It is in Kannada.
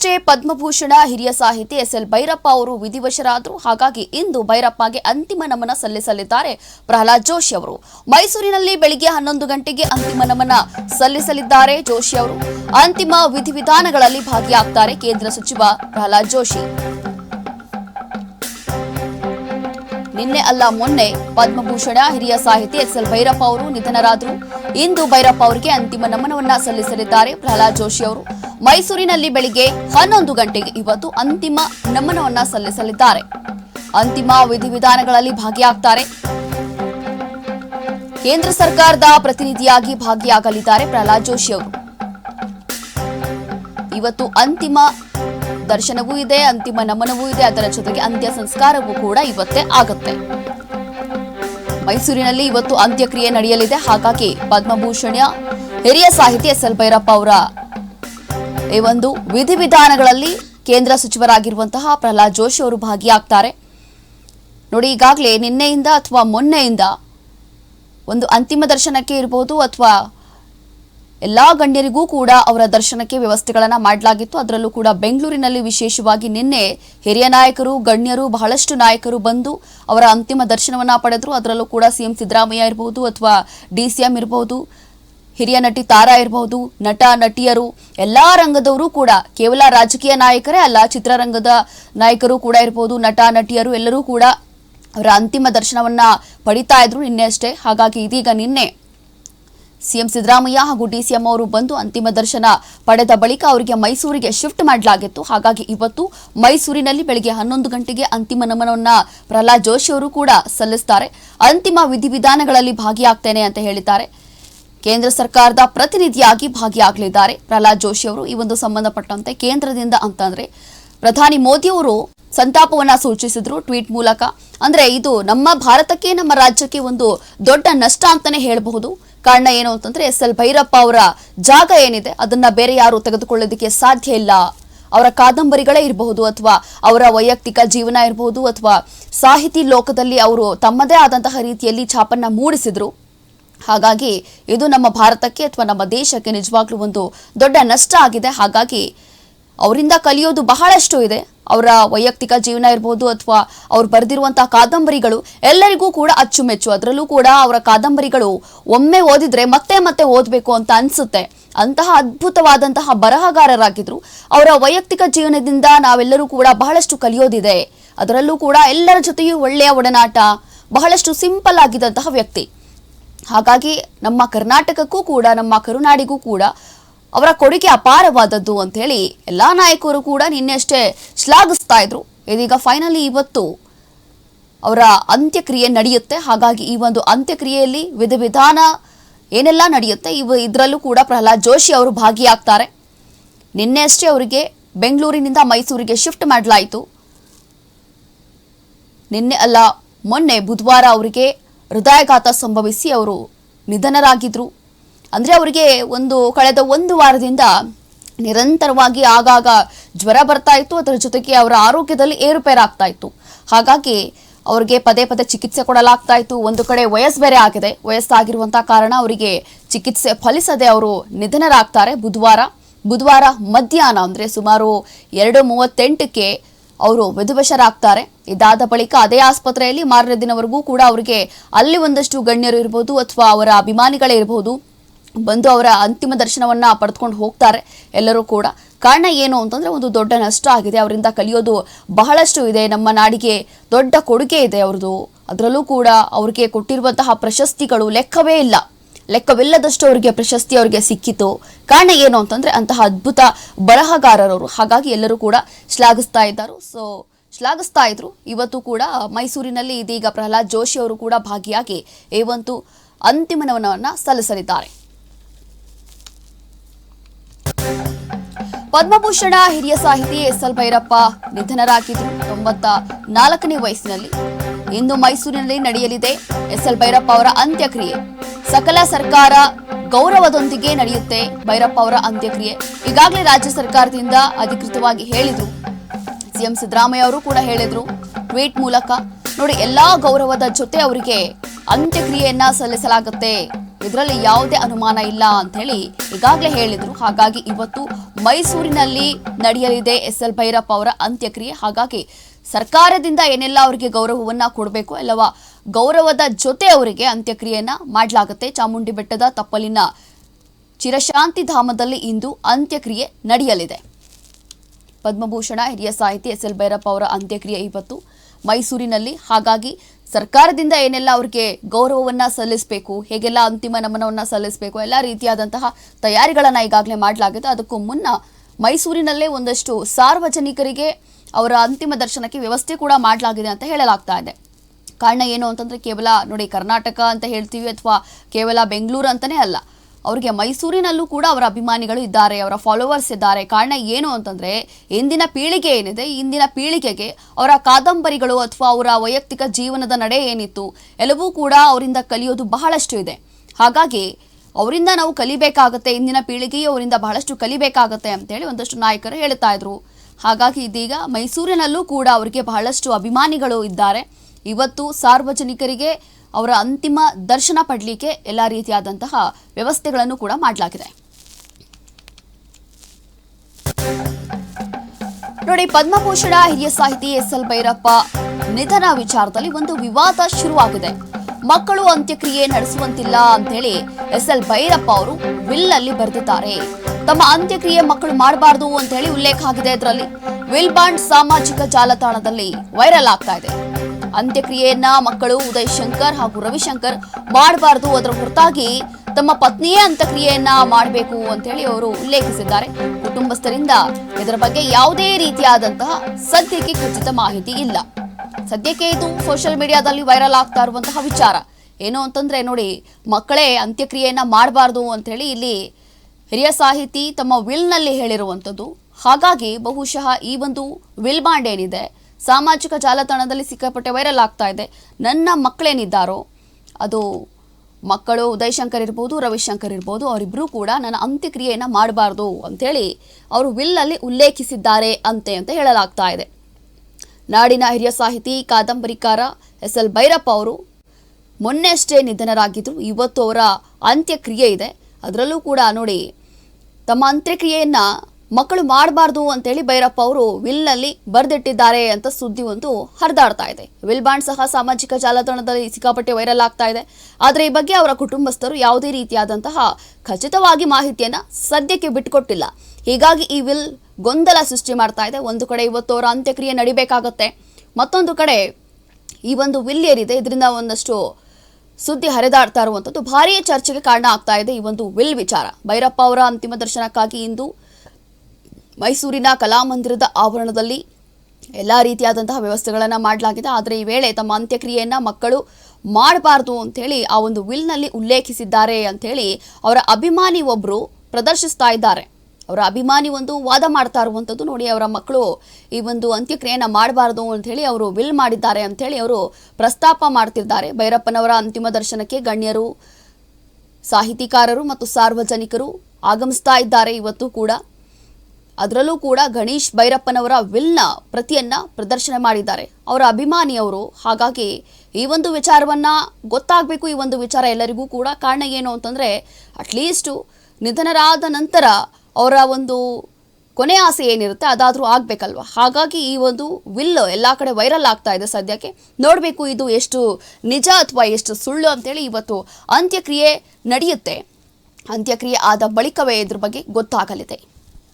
ಅಷ್ಟೇ ಪದ್ಮಭೂಷಣ ಹಿರಿಯ ಸಾಹಿತಿ ಎಸ್ ಎಲ್ ಭೈರಪ್ಪ ಅವರು ವಿಧಿವಶರಾದರು. ಹಾಗಾಗಿ ಇಂದು ಭೈರಪ್ಪಗೆ ಅಂತಿಮ ನಮನ ಸಲ್ಲಿಸಲಿದ್ದಾರೆ ಪ್ರಹ್ಲಾದ್ ಜೋಶಿ ಅವರು. ಮೈಸೂರಿನಲ್ಲಿ ಬೆಳಿಗ್ಗೆ ಹನ್ನೊಂದು ಗಂಟೆಗೆ ಅಂತಿಮ ನಮನ ಸಲ್ಲಿಸಲಿದ್ದಾರೆ ಜೋಶಿ ಅವರು. ಅಂತಿಮ ವಿಧಿವಿಧಾನಗಳಲ್ಲಿ ಭಾಗಿಯಾಗ್ತಾರೆ ಕೇಂದ್ರ ಸಚಿವ ಪ್ರಹ್ಲಾದ್ ಜೋಶಿ. ನಿನ್ನೆ ಅಲ್ಲ, ಮೊನ್ನೆ ಪದ್ಮಭೂಷಣ ಹಿರಿಯ ಸಾಹಿತಿ ಎಸ್ ಎಲ್ ಭೈರಪ್ಪ ಅವರು ನಿಧನರಾದರು. ಇಂದು ಭೈರಪ್ಪ ಅವರಿಗೆ ಅಂತಿಮ ನಮನವನ್ನ ಸಲ್ಲಿಸಲಿದ್ದಾರೆ ಪ್ರಹ್ಲಾದ್ ಜೋಶಿ ಅವರು. ಮೈಸೂರಿನಲ್ಲಿ ಬೆಳಿಗ್ಗೆ ಹನ್ನೊಂದು ಗಂಟೆಗೆ ಇವತ್ತು ಅಂತಿಮ ನಮನವನ್ನ ಸಲ್ಲಿಸಲಿದ್ದಾರೆ. ಅಂತಿಮ ವಿಧಿವಿಧಾನಗಳಲ್ಲಿ ಭಾಗಿಯಾಗ್ತಾರೆ. ಕೇಂದ್ರ ಸರ್ಕಾರದ ಪ್ರತಿನಿಧಿಯಾಗಿ ಭಾಗಿಯಾಗಲಿದ್ದಾರೆ ಪ್ರಹ್ಲಾದ್ ಜೋಶಿ ಅವರು. ಇವತ್ತು ಅಂತಿಮ ದರ್ಶನವೂ ಇದೆ, ಅಂತಿಮ ನಮನವೂ ಇದೆ, ಅದರ ಜೊತೆಗೆ ಅಂತ್ಯ ಸಂಸ್ಕಾರವೂ ಕೂಡ ಇವತ್ತೇ ಆಗುತ್ತೆ. ಮೈಸೂರಿನಲ್ಲಿ ಇವತ್ತು ಅಂತ್ಯಕ್ರಿಯೆ ನಡೆಯಲಿದೆ. ಹಾಗಾಗಿ ಪದ್ಮಭೂಷಣ ಹಿರಿಯ ಸಾಹಿತಿ ಎಸ್ ಎಲ್ ಭೈರಪ್ಪ ಅವರ ಈ ಒಂದು ವಿಧಿವಿಧಾನಗಳಲ್ಲಿ ಕೇಂದ್ರ ಸಚಿವರಾಗಿರುವಂತಹ ಪ್ರಹ್ಲಾದ್ ಜೋಶಿ ಅವರು ಭಾಗಿಯಾಗ್ತಾರೆ. ನೋಡಿ, ಈಗಾಗಲೇ ನಿನ್ನೆಯಿಂದ ಅಥವಾ ಮೊನ್ನೆಯಿಂದ ಒಂದು ಅಂತಿಮ ದರ್ಶನಕ್ಕೆ ಇರಬಹುದು ಅಥವಾ ಎಲ್ಲ ಗಣ್ಯರಿಗೂ ಕೂಡ ಅವರ ದರ್ಶನಕ್ಕೆ ವ್ಯವಸ್ಥೆಗಳನ್ನು ಮಾಡಲಾಗಿತ್ತು. ಅದರಲ್ಲೂ ಕೂಡ ಬೆಂಗಳೂರಿನಲ್ಲಿ ವಿಶೇಷವಾಗಿ ನಿನ್ನೆ ಹಿರಿಯ ನಾಯಕರು, ಗಣ್ಯರು, ಬಹಳಷ್ಟು ನಾಯಕರು ಬಂದು ಅವರ ಅಂತಿಮ ದರ್ಶನವನ್ನು ಪಡೆದ್ರು. ಅದರಲ್ಲೂ ಕೂಡ ಸಿಎಂ ಸಿದ್ದರಾಮಯ್ಯ ಇರಬಹುದು ಅಥವಾ ಡಿ ಸಿಎಂ ಇರಬಹುದು ಹಿರಿಯ ನಟಿ ತಾರಾ ಇರಬಹುದು ನಟ, ನಟಿಯರು, ಎಲ್ಲಾ ರಂಗದವರು ಕೂಡ, ಕೇವಲ ರಾಜಕೀಯ ನಾಯಕರೇ ಅಲ್ಲ, ಚಿತ್ರರಂಗದ ನಾಯಕರು ಕೂಡ ಇರಬಹುದು ನಟ, ನಟಿಯರು ಎಲ್ಲರೂ ಕೂಡ ಅವರ ಅಂತಿಮ ದರ್ಶನವನ್ನ ಪಡಿತಾ ಇದ್ರು ನಿನ್ನೆ ಅಷ್ಟೇ. ಹಾಗಾಗಿ ಇದೀಗ ನಿನ್ನೆ ಸಿಎಂ ಸಿದ್ದರಾಮಯ್ಯ ಹಾಗೂ ಡಿಸಿಎಂ ಅವರು ಬಂದು ಅಂತಿಮ ದರ್ಶನ ಪಡೆದ ಬಳಿಕ ಅವರಿಗೆ ಮೈಸೂರಿಗೆ ಶಿಫ್ಟ್ ಮಾಡಲಾಗಿತ್ತು. ಹಾಗಾಗಿ ಇವತ್ತು ಮೈಸೂರಿನಲ್ಲಿ ಬೆಳಗ್ಗೆ ಹನ್ನೊಂದು ಗಂಟೆಗೆ ಅಂತಿಮ ನಮನವನ್ನ ಪ್ರಹ್ಲಾದ್ ಜೋಶಿ ಅವರು ಕೂಡ ಸಲ್ಲಿಸ್ತಾರೆ. ಅಂತಿಮ ವಿಧಿವಿಧಾನಗಳಲ್ಲಿ ಭಾಗಿಯಾಗ್ತೇನೆ ಅಂತ ಹೇಳಿದ್ದಾರೆ. ಕೇಂದ್ರ ಸರ್ಕಾರದ ಪ್ರತಿನಿಧಿಯಾಗಿ ಭಾಗಿಯಾಗಲಿದ್ದಾರೆ. ಪ್ರಹ್ಲಾದ್ ಜೋಶಿ ಅವರು ಈ ಒಂದು ಸಂಬಂಧಪಟ್ಟಂತೆ ಕೇಂದ್ರದಿಂದ ಅಂತಂದ್ರೆ ಪ್ರಧಾನಿ ಮೋದಿ ಅವರು ಸಂತಾಪವನ್ನ ಸೂಚಿಸಿದ್ರು ಟ್ವೀಟ್ ಮೂಲಕ. ಅಂದ್ರೆ ಇದು ನಮ್ಮ ಭಾರತಕ್ಕೆ, ನಮ್ಮ ರಾಜ್ಯಕ್ಕೆ ಒಂದು ದೊಡ್ಡ ನಷ್ಟ ಅಂತಾನೆ ಹೇಳಬಹುದು. ಕಾರಣ ಏನು ಅಂತಂದ್ರೆ ಎಸ್ ಎಲ್ ಭೈರಪ್ಪ ಅವರ ಜಾಗ ಏನಿದೆ, ಅದನ್ನ ಬೇರೆ ಯಾರು ತೆಗೆದುಕೊಳ್ಳೋದಕ್ಕೆ ಸಾಧ್ಯ ಇಲ್ಲ. ಅವರ ಕಾದಂಬರಿಗಳೇ ಇರಬಹುದು ಅಥವಾ ಅವರ ವೈಯಕ್ತಿಕ ಜೀವನ ಇರಬಹುದು ಅಥವಾ ಸಾಹಿತಿ ಲೋಕದಲ್ಲಿ ಅವರು ತಮ್ಮದೇ ಆದಂತಹ ರೀತಿಯಲ್ಲಿ ಛಾಪನ್ನ ಮೂಡಿಸಿದ್ರು. ಹಾಗಾಗಿ ಇದು ನಮ್ಮ ಭಾರತಕ್ಕೆ ಅಥವಾ ನಮ್ಮ ದೇಶಕ್ಕೆ ನಿಜವಾಗ್ಲೂ ಒಂದು ದೊಡ್ಡ ನಷ್ಟ ಆಗಿದೆ. ಹಾಗಾಗಿ ಅವರಿಂದ ಕಲಿಯೋದು ಬಹಳಷ್ಟು ಇದೆ. ಅವರ ವೈಯಕ್ತಿಕ ಜೀವನ ಇರ್ಬೋದು ಅಥವಾ ಅವ್ರು ಬರೆದಿರುವಂತಹ ಕಾದಂಬರಿಗಳು ಎಲ್ಲರಿಗೂ ಕೂಡ ಅಚ್ಚುಮೆಚ್ಚು. ಅದರಲ್ಲೂ ಕೂಡ ಅವರ ಕಾದಂಬರಿಗಳು ಒಮ್ಮೆ ಓದಿದ್ರೆ ಮತ್ತೆ ಮತ್ತೆ ಓದಬೇಕು ಅಂತ ಅನ್ಸುತ್ತೆ. ಅಂತಹ ಅದ್ಭುತವಾದಂತಹ ಬರಹಗಾರರಾಗಿದ್ರು. ಅವರ ವೈಯಕ್ತಿಕ ಜೀವನದಿಂದ ನಾವೆಲ್ಲರೂ ಕೂಡ ಬಹಳಷ್ಟು ಕಲಿಯೋದಿದೆ. ಅದರಲ್ಲೂ ಕೂಡ ಎಲ್ಲರ ಜೊತೆಯೂ ಒಳ್ಳೆಯ ಒಡನಾಟ, ಬಹಳಷ್ಟು ಸಿಂಪಲ್ ಆಗಿದ್ದಂತಹ ವ್ಯಕ್ತಿ. ಹಾಗಾಗಿ ನಮ್ಮ ಕರ್ನಾಟಕಕ್ಕೂ ಕೂಡ, ನಮ್ಮ ಕರುನಾಡಿಗೂ ಕೂಡ ಅವರ ಕೊಡುಗೆ ಅಪಾರವಾದದ್ದು ಅಂತ ಹೇಳಿ ಎಲ್ಲ ನಾಯಕರು ಕೂಡ ನಿನ್ನೆ ಅಷ್ಟೇ ಶ್ಲಾಘಿಸ್ತಾ ಇದ್ರು. ಇದೀಗ ಫೈನಲಿ ಇವತ್ತು ಅವರ ಅಂತ್ಯಕ್ರಿಯೆ ನಡೆಯುತ್ತೆ. ಹಾಗಾಗಿ ಈ ಒಂದು ಅಂತ್ಯಕ್ರಿಯೆಯಲ್ಲಿ ವಿಧ ವಿಧಾನ ಏನೆಲ್ಲ ನಡೆಯುತ್ತೆ, ಇವ ಇದರಲ್ಲೂ ಕೂಡ ಪ್ರಹ್ಲಾದ್ ಜೋಶಿ ಅವರು ಭಾಗಿಯಾಗ್ತಾರೆ. ನಿನ್ನೆ ಅಷ್ಟೇ ಅವರಿಗೆ ಬೆಂಗಳೂರಿನಿಂದ ಮೈಸೂರಿಗೆ ಶಿಫ್ಟ್ ಮಾಡಲಾಯಿತು. ನಿನ್ನೆ ಅಲ್ಲ, ಮೊನ್ನೆ ಬುಧವಾರ ಅವರಿಗೆ ಹೃದಯಾಘಾತ ಸಂಭವಿಸಿ ಅವರು ನಿಧನರಾಗಿದ್ದರು ಅಂದರೆ ಅವರಿಗೆ ಒಂದು ಕಳೆದ ಒಂದು ವಾರದಿಂದ ನಿರಂತರವಾಗಿ ಆಗಾಗ ಜ್ವರ ಬರ್ತಾ ಇತ್ತು. ಅದರ ಜೊತೆಗೆ ಅವರ ಆರೋಗ್ಯದಲ್ಲಿ ಏರುಪೇರಾಗ್ತಾ ಇತ್ತು. ಹಾಗಾಗಿ ಅವರಿಗೆ ಪದೇ ಪದೇ ಚಿಕಿತ್ಸೆ ಕೊಡಲಾಗ್ತಾ ಇತ್ತು. ಒಂದು ಕಡೆ ವಯಸ್ಸು ಬೇರೆ ಆಗಿದೆ. ವಯಸ್ಸಾಗಿರುವಂಥ ಕಾರಣ ಅವರಿಗೆ ಚಿಕಿತ್ಸೆ ಫಲಿಸದೆ ಅವರು ನಿಧನರಾಗ್ತಾರೆ ಬುಧವಾರ. ಬುಧವಾರ ಮಧ್ಯಾಹ್ನ ಅಂದರೆ ಸುಮಾರು ಎರಡು ಮೂವತ್ತೆಂಟಕ್ಕೆ ಅವರು ವಿಧಿವಶರಾಗ್ತಾರೆ. ಇದಾದ ಬಳಿಕ ಅದೇ ಆಸ್ಪತ್ರೆಯಲ್ಲಿ ಮಾರನೇ ದಿನವರೆಗೂ ಕೂಡ ಅವರಿಗೆ ಅಲ್ಲಿ ಒಂದಷ್ಟು ಗಣ್ಯರು ಇರಬಹುದು ಅಥವಾ ಅವರ ಅಭಿಮಾನಿಗಳೇ ಇರಬಹುದು ಬಂದು ಅವರ ಅಂತಿಮ ದರ್ಶನವನ್ನ ಪಡೆದುಕೊಂಡು ಹೋಗ್ತಾರೆ ಎಲ್ಲರೂ ಕೂಡ. ಕಾರಣ ಏನು ಅಂತಂದ್ರೆ ಒಂದು ದೊಡ್ಡ ನಷ್ಟ ಆಗಿದೆ. ಅವರಿಂದ ಕಲಿಯೋದು ಬಹಳಷ್ಟು ಇದೆ. ನಮ್ಮ ನಾಡಿಗೆ ದೊಡ್ಡ ಕೊಡುಗೆ ಇದೆ ಅವ್ರದ್ದು. ಅದರಲ್ಲೂ ಕೂಡ ಅವ್ರಿಗೆ ಕೊಟ್ಟಿರುವಂತಹ ಪ್ರಶಸ್ತಿಗಳು ಲೆಕ್ಕವೇ ಇಲ್ಲ. ಲೆಕ್ಕವಿಲ್ಲದಷ್ಟು ಅವರಿಗೆ ಪ್ರಶಸ್ತಿ ಅವರಿಗೆ ಸಿಕ್ಕಿತು. ಕಾರಣ ಏನು ಅಂತಂದ್ರೆ ಅಂತಹ ಅದ್ಭುತ ಬರಹಗಾರರವರು. ಹಾಗಾಗಿ ಎಲ್ಲರೂ ಕೂಡ ಶ್ಲಾಘಿಸ್ತಾ ಇದ್ದಾರೆ. ಸೊ ಶ್ಲಾಘಿಸ್ತಾ ಇದ್ರು. ಇವತ್ತು ಕೂಡ ಮೈಸೂರಿನಲ್ಲಿ ಇದೀಗ ಪ್ರಹ್ಲಾದ್ ಜೋಶಿ ಅವರು ಕೂಡ ಭಾಗಿಯಾಗಿ ಈ ಒಂದು ಅಂತಿಮ ನಮನವನ್ನ ಸಲ್ಲಿಸಲಿದ್ದಾರೆ. ಪದ್ಮಭೂಷಣ ಹಿರಿಯ ಸಾಹಿತಿ ಎಸ್ ಎಲ್ ಭೈರಪ್ಪ ನಿಧನರಾಗಿದ್ರು. ತೊಂಬತ್ತ ನಾಲ್ಕನೇ ವಯಸ್ಸಿನಲ್ಲಿ. ಇಂದು ಮೈಸೂರಿನಲ್ಲಿ ನಡೆಯಲಿದೆ ಎಸ್ ಎಲ್ ಭೈರಪ್ಪ ಅವರ ಅಂತ್ಯಕ್ರಿಯೆ. ಸಕಲ ಸರ್ಕಾರ ಗೌರವದೊಂದಿಗೆ ನಡೆಯುತ್ತೆ ಭೈರಪ್ಪ ಅವರ ಅಂತ್ಯಕ್ರಿಯೆ. ಈಗಾಗಲೇ ರಾಜ್ಯ ಸರ್ಕಾರದಿಂದ ಅಧಿಕೃತವಾಗಿ ಹೇಳಿದ್ರು. ಸಿಎಂ ಸಿದ್ದರಾಮಯ್ಯ ಅವರು ಕೂಡ ಹೇಳಿದ್ರು. ಟ್ವೀಟ್ ಮೂಲಕ ನೋಡಿ ಎಲ್ಲಾ ಗೌರವದ ಜೊತೆ ಅವರಿಗೆ ಅಂತ್ಯಕ್ರಿಯೆಯನ್ನ ಸಲ್ಲಿಸಲಾಗುತ್ತೆ. ಇದರಲ್ಲಿ ಯಾವುದೇ ಅನುಮಾನ ಇಲ್ಲ ಅಂತ ಹೇಳಿ ಈಗಾಗಲೇ ಹೇಳಿದ್ರು. ಹಾಗಾಗಿ ಇವತ್ತು ಮೈಸೂರಿನಲ್ಲಿ ನಡೆಯಲಿದೆ ಎಸ್ ಎಲ್ ಭೈರಪ್ಪ ಅವರ ಅಂತ್ಯಕ್ರಿಯೆ. ಹಾಗಾಗಿ ಸರ್ಕಾರದಿಂದ ಏನೆಲ್ಲ ಅವರಿಗೆ ಗೌರವವನ್ನ ಕೊಡಬೇಕು ಅಲ್ಲವ ಗೌರವದ ಜೊತೆ ಅವರಿಗೆ ಅಂತ್ಯಕ್ರಿಯೆಯನ್ನ ಮಾಡಲಾಗುತ್ತೆ. ಚಾಮುಂಡಿ ಬೆಟ್ಟದ ತಪ್ಪಲಿನ ಚಿರಶಾಂತಿ ಧಾಮದಲ್ಲಿ ಇಂದು ಅಂತ್ಯಕ್ರಿಯೆ ನಡೆಯಲಿದೆ. ಪದ್ಮಭೂಷಣ, ಹಿರಿಯ ಸಾಹಿತಿ ಎಸ್ ಎಲ್ ಭೈರಪ್ಪ ಅವರ ಅಂತ್ಯಕ್ರಿಯೆ ಇವತ್ತು. ಮೈಸೂರಿನಲ್ಲಿ ಹಾಗಾಗಿ ಸರ್ಕಾರದಿಂದ ಏನೆಲ್ಲ ಅವರಿಗೆ ಗೌರವವನ್ನ ಸಲ್ಲಿಸಬೇಕು, ಹೇಗೆಲ್ಲ ಅಂತಿಮ ನಮನವನ್ನ ಸಲ್ಲಿಸಬೇಕು, ಎಲ್ಲ ರೀತಿಯಾದಂತಹ ತಯಾರಿಗಳನ್ನ ಈಗಾಗಲೇ ಮಾಡಲಾಗಿದೆ. ಅದಕ್ಕೂ ಮುನ್ನ ಮೈಸೂರಿನಲ್ಲೇ ಒಂದಷ್ಟು ಸಾರ್ವಜನಿಕರಿಗೆ ಅವರ ಅಂತಿಮ ದರ್ಶನಕ್ಕೆ ವ್ಯವಸ್ಥೆ ಕೂಡ ಮಾಡಲಾಗಿದೆ ಅಂತ ಹೇಳಲಾಗ್ತಾ ಇದೆ. ಕಾರಣ ಏನು ಅಂತಂದ್ರೆ ಕೇವಲ ನೋಡಿ ಕರ್ನಾಟಕ ಅಂತ ಹೇಳ್ತೀವಿ ಅಥವಾ ಕೇವಲ ಬೆಂಗಳೂರು ಅಂತಲೇ ಅಲ್ಲ, ಅವರಿಗೆ ಮೈಸೂರಿನಲ್ಲೂ ಕೂಡ ಅವರ ಅಭಿಮಾನಿಗಳು ಇದ್ದಾರೆ, ಅವರ ಫಾಲೋವರ್ಸ್ ಇದ್ದಾರೆ. ಕಾರಣ ಏನು ಅಂತಂದ್ರೆ ಇಂದಿನ ಪೀಳಿಗೆ ಏನಿದೆ, ಇಂದಿನ ಪೀಳಿಗೆಗೆ ಅವರ ಕಾದಂಬರಿಗಳು ಅಥವಾ ಅವರ ವೈಯಕ್ತಿಕ ಜೀವನದ ನಡೆ ಏನಿತ್ತು, ಎಲ್ಲವೂ ಕೂಡ ಅವರಿಂದ ಕಲಿಯೋದು ಬಹಳಷ್ಟು ಇದೆ. ಹಾಗಾಗಿ ಅವರಿಂದ ನಾವು ಕಲಿಬೇಕಾಗತ್ತೆ, ಇಂದಿನ ಪೀಳಿಗೆಯು ಅವರಿಂದ ಬಹಳಷ್ಟು ಕಲಿಬೇಕಾಗತ್ತೆ ಅಂತೇಳಿ ಒಂದಷ್ಟು ನಾಯಕರು ಹೇಳ್ತಾ ಇದ್ರು. ಹಾಗಾಗಿ ಇದೀಗ ಮೈಸೂರಿನಲ್ಲೂ ಕೂಡ ಅವರಿಗೆ ಬಹಳಷ್ಟು ಅಭಿಮಾನಿಗಳು ಇದ್ದಾರೆ. ಇವತ್ತು ಸಾರ್ವಜನಿಕರಿಗೆ ಅವರ ಅಂತಿಮ ದರ್ಶನ ಪಡಲಿಕ್ಕೆ ಎಲ್ಲ ರೀತಿಯಾದಂತಹ ವ್ಯವಸ್ಥೆಗಳನ್ನು ಕೂಡ ಮಾಡಲಾಗಿದೆ. ನೋಡಿ, ಪದ್ಮಭೂಷಣ ಹಿರಿಯ ಸಾಹಿತಿ ಎಸ್ ಎಲ್ ಭೈರಪ್ಪ ನಿಧನ ವಿಚಾರದಲ್ಲಿ ಒಂದು ವಿವಾದ ಶುರುವಾಗಿದೆ. ಮಕ್ಕಳು ಅಂತ್ಯಕ್ರಿಯೆ ನಡೆಸುವಂತಿಲ್ಲ ಅಂತ ಹೇಳಿ ಎಸ್ ಎಲ್ ಭೈರಪ್ಪ ಅವರು ವಿಲ್ ಅಲ್ಲಿ ಬರೆದಿದ್ದಾರೆ. ತಮ್ಮ ಅಂತ್ಯಕ್ರಿಯೆ ಮಕ್ಕಳು ಮಾಡಬಾರದು ಅಂತ ಹೇಳಿ ಉಲ್ಲೇಖ ಆಗಿದೆ ಇದರಲ್ಲಿ ವಿಲ್ ಬಾಂಡ್ ಸಾಮಾಜಿಕ ಜಾಲತಾಣದಲ್ಲಿ ವೈರಲ್ ಆಗ್ತಾ ಇದೆ. ಅಂತ್ಯಕ್ರಿಯೆಯನ್ನ ಮಕ್ಕಳು ಉದಯ್ ಶಂಕರ್ ಹಾಗೂ ರವಿಶಂಕರ್ ಮಾಡಬಾರದು. ಅದರ ಹೊರತಾಗಿ ತಮ್ಮ ಪತ್ನಿಯೇ ಅಂತ್ಯಕ್ರಿಯೆಯನ್ನ ಮಾಡಬೇಕು ಅಂತ ಹೇಳಿ ಅವರು ಉಲ್ಲೇಖಿಸಿದ್ದಾರೆ. ಕುಟುಂಬಸ್ಥರಿಂದ ಇದರ ಬಗ್ಗೆ ಯಾವುದೇ ರೀತಿಯಾದಂತಹ ಸದ್ಯಕ್ಕೆ ಖಚಿತ ಮಾಹಿತಿ ಇಲ್ಲ. ಸದ್ಯಕ್ಕೆ ಇದು ಸೋಷಿಯಲ್ ಮೀಡಿಯಾದಲ್ಲಿ ವೈರಲ್ ಆಗ್ತಾ ಇರುವಂತಹ ವಿಚಾರ. ಏನು ಅಂತಂದ್ರೆ ನೋಡಿ, ಮಕ್ಕಳೇ ಅಂತ್ಯಕ್ರಿಯೆಯನ್ನ ಮಾಡಬಾರ್ದು ಅಂತ ಹೇಳಿ ಇಲ್ಲಿ ಹಿರಿಯ ಸಾಹಿತಿ ತಮ್ಮ ವಿಲ್ನಲ್ಲಿ ಹೇಳಿರುವಂಥದ್ದು. ಹಾಗಾಗಿ ಬಹುಶಃ ಈ ಒಂದು ವಿಲ್ ಬಾಂಡ್ ಏನಿದೆ ಸಾಮಾಜಿಕ ಜಾಲತಾಣದಲ್ಲಿ ಸಿಕ್ಕಾಪಟ್ಟೆ ವೈರಲ್ ಆಗ್ತಾ ಇದೆ. ನನ್ನ ಮಕ್ಕಳೇನಿದ್ದಾರೋ? ಅದು ಮಕ್ಕಳು ಉದಯಶಂಕರ್ ಇರ್ಬೋದು, ರವಿಶಂಕರ್ ಇರ್ಬೋದು ಅವರಿಬ್ಬರೂ ಕೂಡ ನನ್ನ ಅಂತ್ಯಕ್ರಿಯೆಯನ್ನು ಮಾಡಬಾರ್ದು ಅಂಥೇಳಿ ಅವರು ವಿಲ್ಲಲ್ಲಿ ಉಲ್ಲೇಖಿಸಿದ್ದಾರೆ ಅಂತೆ ಅಂತ ಹೇಳಲಾಗ್ತಾ ಇದೆ. ನಾಡಿನ ಹಿರಿಯ ಸಾಹಿತಿ ಕಾದಂಬರಿಕಾರ ಎಸ್. ಎಲ್. ಭೈರಪ್ಪ ಅವರು ಮೊನ್ನೆ ಅಷ್ಟೇ ನಿಧನರಾಗಿದ್ರು ಇವತ್ತು ಅವರ ಅಂತ್ಯಕ್ರಿಯೆ ಇದೆ. ಅದರಲ್ಲೂ ಕೂಡ ನೋಡಿ, ತಮ್ಮ ಅಂತ್ಯಕ್ರಿಯೆಯನ್ನ ಮಕ್ಕಳು ಮಾಡಬಾರ್ದು ಅಂತೇಳಿ ಭೈರಪ್ಪ ಅವರು ವಿಲ್ನಲ್ಲಿ ಬರೆದಿಟ್ಟಿದ್ದಾರೆ ಅಂತ ಸುದ್ದಿ ಒಂದು ಹರಿದಾಡ್ತಾ ಇದೆ. ವಿಲ್ ಬಾಂಡ್ ಸಹ ಸಾಮಾಜಿಕ ಜಾಲತಾಣದಲ್ಲಿ ಸಿಕ್ಕಾಪಟ್ಟೆ ವೈರಲ್ ಆಗ್ತಾ ಇದೆ. ಆದರೆ ಈ ಬಗ್ಗೆ ಅವರ ಕುಟುಂಬಸ್ಥರು ಯಾವುದೇ ರೀತಿಯಾದಂತಹ ಖಚಿತವಾಗಿ ಮಾಹಿತಿಯನ್ನ ಸದ್ಯಕ್ಕೆ ಬಿಟ್ಟುಕೊಟ್ಟಿಲ್ಲ. ಹೀಗಾಗಿ ಈ ವಿಲ್ ಗೊಂದಲ ಸೃಷ್ಟಿ ಮಾಡ್ತಾ ಇದೆ. ಒಂದು ಕಡೆ ಇವತ್ತು ಅವರ ಅಂತ್ಯಕ್ರಿಯೆ ನಡಿಬೇಕಾಗತ್ತೆ. ಮತ್ತೊಂದು ಕಡೆ ಈ ಒಂದು ವಿಲ್ ಏನಿದೆ ಇದರಿಂದ ಒಂದಷ್ಟು ಸುದ್ದಿ ಹರಿದಾಡ್ತಾ ಇರುವಂಥದ್ದು ಭಾರೀ ಚರ್ಚೆಗೆ ಕಾರಣ ಆಗ್ತಾ ಇದೆ ಈ ಒಂದು ವಿಲ್ ವಿಚಾರ. ಭೈರಪ್ಪ ಅವರ ಅಂತಿಮ ದರ್ಶನಕ್ಕಾಗಿ ಇಂದು ಮೈಸೂರಿನ ಕಲಾಮಂದಿರದ ಆವರಣದಲ್ಲಿ ಎಲ್ಲ ರೀತಿಯಾದಂತಹ ವ್ಯವಸ್ಥೆಗಳನ್ನು ಮಾಡಲಾಗಿದೆ. ಆದರೆ ಈ ವೇಳೆ ತಮ್ಮ ಅಂತ್ಯಕ್ರಿಯೆಯನ್ನು ಮಕ್ಕಳು ಮಾಡಬಾರ್ದು ಅಂಥೇಳಿ ಆ ಒಂದು ವಿಲ್ನಲ್ಲಿ ಉಲ್ಲೇಖಿಸಿದ್ದಾರೆ ಅಂಥೇಳಿ ಅವರ ಅಭಿಮಾನಿ ಒಬ್ಬರು ಪ್ರದರ್ಶಿಸ್ತಾ ಇದ್ದಾರೆ. ಅವರ ಅಭಿಮಾನಿ ಒಂದು ವಾದ ಮಾಡ್ತಾ ಇರುವಂಥದ್ದು ನೋಡಿ ಅವರ ಮಕ್ಕಳು ಈ ಒಂದು ಅಂತ್ಯಕ್ರಿಯೆಯನ್ನು ಮಾಡಬಾರ್ದು ಅಂಥೇಳಿ ಅವರು ವಿಲ್ ಮಾಡಿದ್ದಾರೆ ಅಂಥೇಳಿ ಅವರು ಪ್ರಸ್ತಾಪ ಮಾಡ್ತಿದ್ದಾರೆ. ಭೈರಪ್ಪನವರ ಅಂತಿಮ ದರ್ಶನಕ್ಕೆ ಗಣ್ಯರು, ಸಾಹಿತಿಕಾರರು ಮತ್ತು ಸಾರ್ವಜನಿಕರು ಆಗಮಿಸ್ತಾ ಇದ್ದಾರೆ ಇವತ್ತು ಕೂಡ. ಅದರಲ್ಲೂ ಕೂಡ ಗಣೇಶ್ ಭೈರಪ್ಪನವರ ವಿಲ್ನ ಪ್ರತಿಯನ್ನ ಪ್ರದರ್ಶನ ಮಾಡಿದ್ದಾರೆ. ಅವರ ಅಭಿಮಾನಿಯವರು ಹಾಗಾಗಿ ಈ ಒಂದು ವಿಚಾರವನ್ನ ಗೊತ್ತಾಗಬೇಕು, ಈ ಒಂದು ವಿಚಾರ ಎಲ್ಲರಿಗೂ ಕೂಡ ಕಾರಣ ಏನು ಅಂತಂದ್ರೆ ಅಟ್ಲೀಸ್ಟು ನಿಧನರಾದ ನಂತರ ಅವರ ಒಂದು ಕೊನೆ ಆಸೆ ಏನಿರುತ್ತೆ ಅದಾದರೂ ಆಗಬೇಕಲ್ವ? ಹಾಗಾಗಿ ಈ ಒಂದು ವಿಲ್ ಎಲ್ಲ ಕಡೆ ವೈರಲ್ ಆಗ್ತಾ ಇದೆ ಸದ್ಯಕ್ಕೆ. ನೋಡಬೇಕು ಇದು ಎಷ್ಟು ನಿಜ ಅಥವಾ ಎಷ್ಟು ಸುಳ್ಳು ಅಂತೇಳಿ ಇವತ್ತು ಅಂತ್ಯಕ್ರಿಯೆ ನಡೆಯುತ್ತೆ. ಅಂತ್ಯಕ್ರಿಯೆ ಆದ ಬಳಿಕವೇ ಇದ್ರ ಬಗ್ಗೆ ಗೊತ್ತಾಗಲಿದೆ.